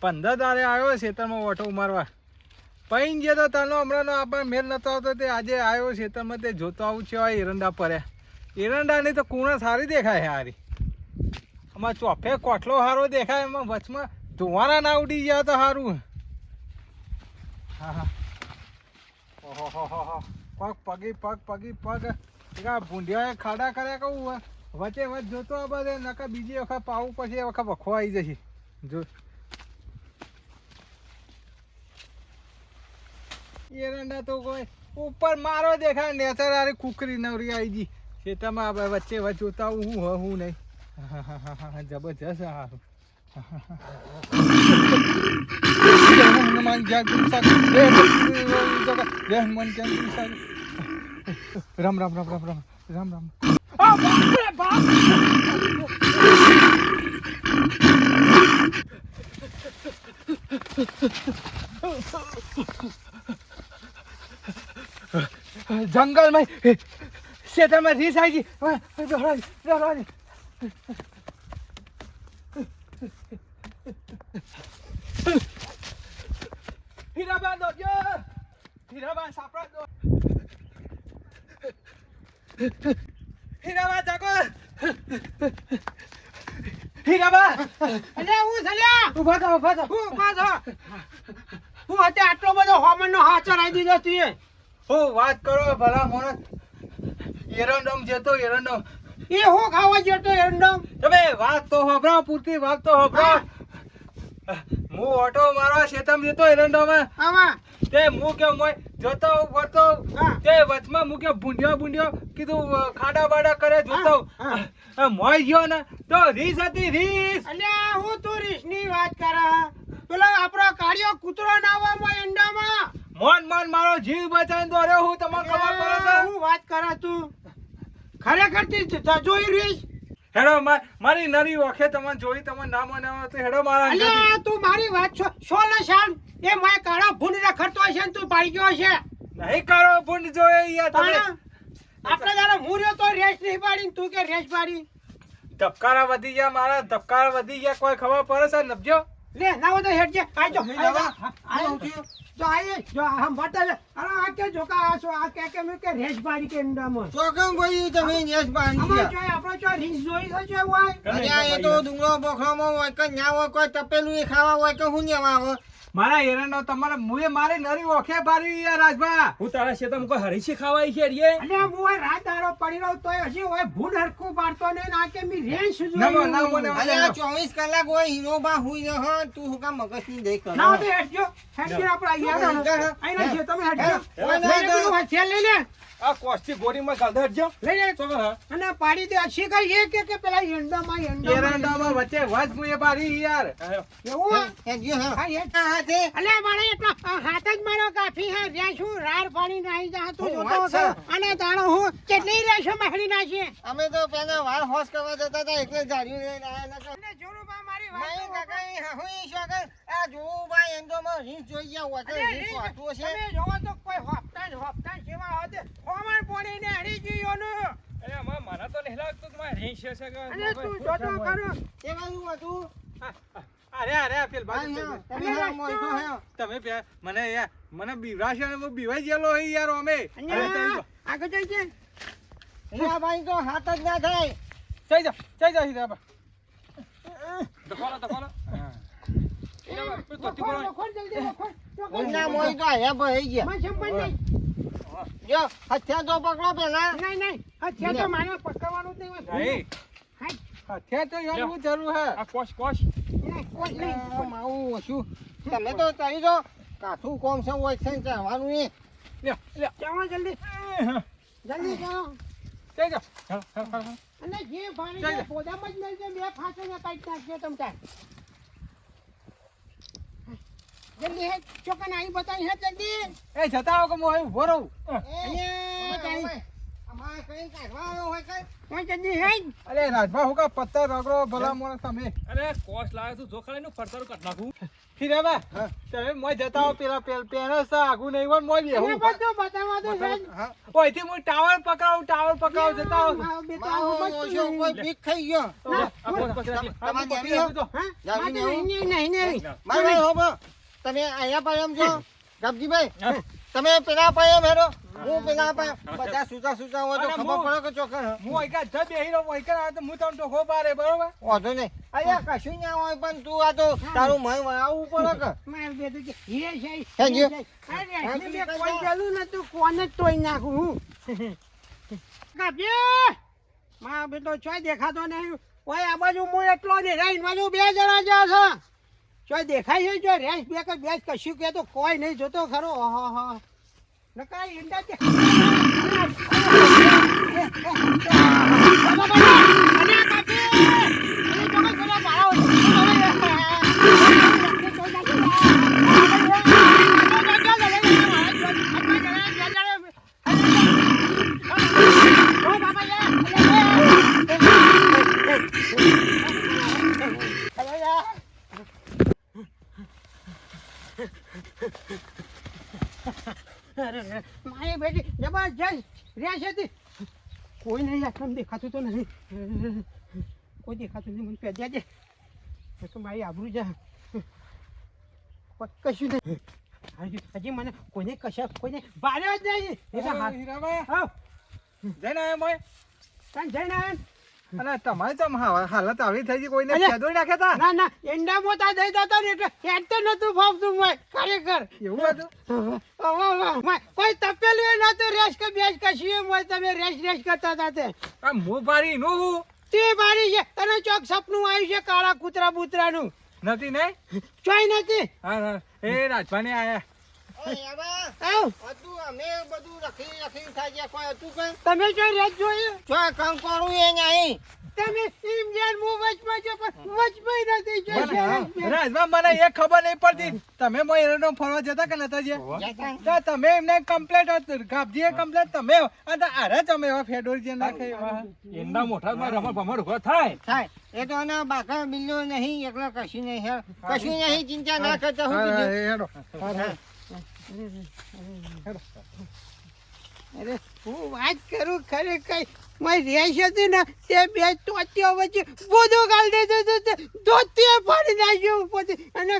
પંદર તારે આવ્યો ખેતરમાં ઓટો ઉમારવા. પૈન જે તો તનો હમણાંનો આપણને મેલ નતો આવતો તે આજે આવ્યો ખેતરમાં તે જોતો આવું છે એરંડા પડ્યા એરંડાની તો કુણા સારી દેખાય હારી. આમાં ચોફે કોઠલો સારો દેખાય, એમાં વચમાં ધુવારા ના ઉડી ગયા તો સારું હા હા ઓહોહોહો. પગ પગી પગ પગી, પગ. એકા ભૂંડિયાએ ખાડા કર્યા કહું, વચ્ચે વચ્ચે જોતો આ બધે નકા બીજી વખત પાવું પછી એ વખત વખો આવી જશે. જો એરંડા તો કોઈ ઉપર મારો દેખાય નેચર આરે કુકરી નવરી આવી ગઈ ખેતરમાં આપણે વચ્ચે વચ્ચે જોતા હું હું હું નહીં જબરજસ્ત સારું રમ રમ રામ રામ રામ રામ રામ રામ રામ આ બાપ રે બાપ જંગલમાં ખેતરમાં રીસ આવી ગઈ. દોડાવી દોડાવી. હીરાબા દોડજો હીરાબા સાપડા દો હીરાબા જાગો. હીરાબા અલે હું થલ્યા ઊભા થા ઊભા થા. હું પાછો હું અત્યારે આટલો બધો હોમન નો હાથ ચડાઈ દીધો તીએ હું વાત કરો ભલા મોણસ. એરંડમ જતો એરંડમ. એ હું ખાવા જતો એરંડમ? તમે વાત તો હોભરા પૂરતી વાત તો હોભરા હું. ઓટો મારવા શેતમ જતો એરંડમ. આમાં? તે હું કે મોય જોતો વળતો. તે વચમાં હું કે ભૂંડ્યો ભૂંડ્યો. કીધું ખાડા બાડા કરે જોતો. મોય ગયો ને તો રીસ હતી રીસ. અલ્યા હું તું રીસની વાત કરા? પેલો આપણો કાળિયો કૂતરો નાવામાં એંડામાં મોન મોન મારો જીવ બચાવીને દોર્યો હું તમને ખબર પડે છે? હું વાત કરા તું? ખરેખર તી જોઈ રહી હેડો મારી નરી ઓખે તમને જોઈ તમને ના મને તો હેડો મારા અલે તું મારી વાત છો? ને શામ એ માય કાળો ભૂંડ રખડતો હશે ને તું પાડી ગયો છે નહીં કરો ભૂંડ જોયે યાર તમે. આપણે જાણે મૂર્યો તો રેસ નહીં પાડી તું કે રેસ પાડી? ધબકારા વધી ગયા મારા ધબકારા વધી ગયા કોઈ ખબર પડે છે? નબજો લે ના હોય તો હેડજે આજો આઈ જો આયો જો આઈ જો હમ બતા અરે આ કે જો કા આ આ કે કે મે કે રેસ બારી કે અંડામ. તો કેમ ગોઈ તમે નેસ બાંધી અમાર. જો આપણો જો રીસ જોઈ તો છે હોય. અરે એ તો ડુંગળો બોખરામાં હોય કે ન્યા હોય કોઈ તપેલું એ ખાવા હોય કે હું લેવા આવે મારા એરંડો તમારે મુએ મારી નરી ઓખે ભારી યાર રાજભા. હું તારા ખેતરમાં કોઈ હરીશી ખાવાય છે રે? અને હું રાત દારો પડી રહ્યો તોય હજી હોય ભૂંડ હરખું પાડતો ને ના કે મી રેસ ના નમો, નમો. અલ્યા ચોવીસ કલાક હોય હીરો બા હુઈ રહે તું હું કા મગજની દઈ ના હોય તો હેડજો. હેડજો આપણે અહીંયા આઈને છે તમે હેડજો. હે. ના તો છેલ લઈ લે. આ કોસ્ટી ગોરીમાં ગાધા હટજો લઈ લે તો અને પાડી દે અછી કઈ એ કે કે પેલા એંડામાં એંડામાં એરંડામાં વચ્ચે વાજ મુએ પાડી યાર. એવું હોય? જી હા. હા હાથે અલ્યા મારે એટલો હાથ જ મારો કાફી હે. જ્યાં શું રાર પાડી નાઈ જા તું જોતો હતો? અને તાણો હું કેટલી રેશો મહેડી નાખી અમે તો પેલા વાળ હોસ કરવા જતા હતા એટલે જાડ્યું લઈને આયા નતા અને જોરુબા મારી વાત નહીં કાકા હું શોગન આ જોવું ભાઈ જોઈ ગયા હોય તો રીંછ વાતું હશે તમે જોવો તો કોઈ હોપતા જ હોપતા જ જેવા હોતે હોમર પોણીને હરી ગયો નો. અરે આમાં મને તો નહીં લાગતું કે મારે રીંછ હશે કે અને તું જોતો કરો કેવાનું હતું અરે અરે પેલ બાજુ તમે હા મોઈતો હે તમે પે- મને યાર મને બીવરાશે ને હું બીવાઈ ગયેલો હે યાર અમે. આગળ જઈ છે અહીંયા ભાઈ તો હાથ જ ના થાય. જઈ જાઓ જઈ એલા ના તો આયા ભાઈ ગયા. માં સંબંધ નહીં. જો હથિયાર તો પકડો પેલા. નહીં નહીં. અત્યારે તો મારે પકડવાનું જ નહીં હોય. હથિયાર તો યાર હું જરૂર હે. આ કોશ કોશ. નહીં. માવું ઓછું. તમે તો કરી દો કાઠું કોમ છે હોય છે ને એ. લ્યો લ્યો જાઓ જલ્દી. જલ્દી જાઓ. હાલો, હાલો. અને જે પાણી જા. પોદામાં જ નહીં બે ફાંસીને કાઢી નાખજો તમ. જલ્દી ચોકન. એ જતા આવો કે હું અહીં ઊભો રહું અહીંયા ઓય, તારી- ઓય, અમારે હોય કઈ કાઢવા આવ્યો હોય કઈ કોઈ જલ્દી હેડ. અરે રાજભા હું કા પત્તા રગડો ભલા માણસ તમે અરે કોસ લાવે તું નું નાખું. તમે મોય જતા હો પેલા પેલ પેરસ આગુ નહીં હોય મોય બેહું બધું દો હું ટાવર પકડાવ ટાવર પકડાવ જતા હો મારો બેટો આવું મસ્ત કોઈ બીક ખાઈ ગયો તમારે. હા? જાવી નહીં નહીં, નહીં, નહીં. મારે હોબો તમે અહીંયા પાયમ એમ છો? ગપજીભાઈ તમે પેલા પાયમ હેરો? હું પેલા પાયમ બધા સુતા સુતા હોય તો ખબર હું- પડે કે ચોકર હું ઓયકા જ બેહી રહ્યો ઓયકા આવે તો હું તમને ટોકો પાડે બરોબર? વાંધો નહીં. અહીંયા કશું ના હોય પણ તું આ તો તારું મય વળાવવું પડે કે. મારો બે તો હે you. અરે, મેં કોઈ પેલું તું કોને તોય નાખું હું. કાપ્યે! મારો બેટો ચોય દેખાતો નહીં. ઓય આ બાજુ હું એટલો ને રાઈન બાજુ બે જણા જ્યાં છે. ચોય દેખાય છે, જો રેસ બે કે બે કશું કે તો કોઈ નહીં જોતો ખરો. હા ઓહો. નકા ઈંડા બેટી જબરજસ્ત રહ્યા છે કોઈ નહીં આટલું દેખાતું તો નહીં કોઈ દેખાતું નહીં મને પહેર્યા છે તો મારી આબરું જા. કશું નહીં. હજી મને કોઈને કશા કોઈને બારે જ નહીં. જઈને આયા મોય તાન જઈને આવ. અને તમારી તો હાલત આવી થઈ ગઈ કોઈને તા? ના એંડા એટલે હેડ તો નતું ફાવતું મોય ખરેખર. એવું હતું? કોઈ તપેલું એ તો રેસ કે બેસ કશું એ હોય તમે રેસ રેસ કરતા હતા તે. આ મો પાડી નું હું? તે મારી છે. તને ચોક સપનું આવ્યું છે કાળા કૂતરા બૂતરાનું. નથી ને? ચોય નથી. હા હા. એ રાજભાને આયા. ઓય આવ. અમે બધું રખી રખી થાય છે કોઈ હતું કઈ તમે રેસ જોયું ચોય કંકોડું એ નહીં. તમે વચમાં છે પણ વચમાં નથી. રાજભા મને એ ખબર નહીં પડતી. તમે મોય એરંડો ફરવા જતા કે નતા જ્યાં? તો તમે એમને કમ્પ્લેટ ગાબજીએ કમ્પ્લેટ તમે આ તો તમે એવા ફેડોર જે નાખે એવા. એમના મોટા માં રમણ ભમણ ઊભો થાય. થાય. એ તો બાકા બિલ્લો નહીં એકલો કશું નહીં હે. કશું નહીં ચિંતા ના કરતા હું. અરે હું વાત કરું ખરે કઈ મારી રેશ હતી ને, તે બે તોત્યો વચ્ચે બોધો ગાલ દેતો તે ધોતીએ ફાડી નાખ્યો ઉપરથી અને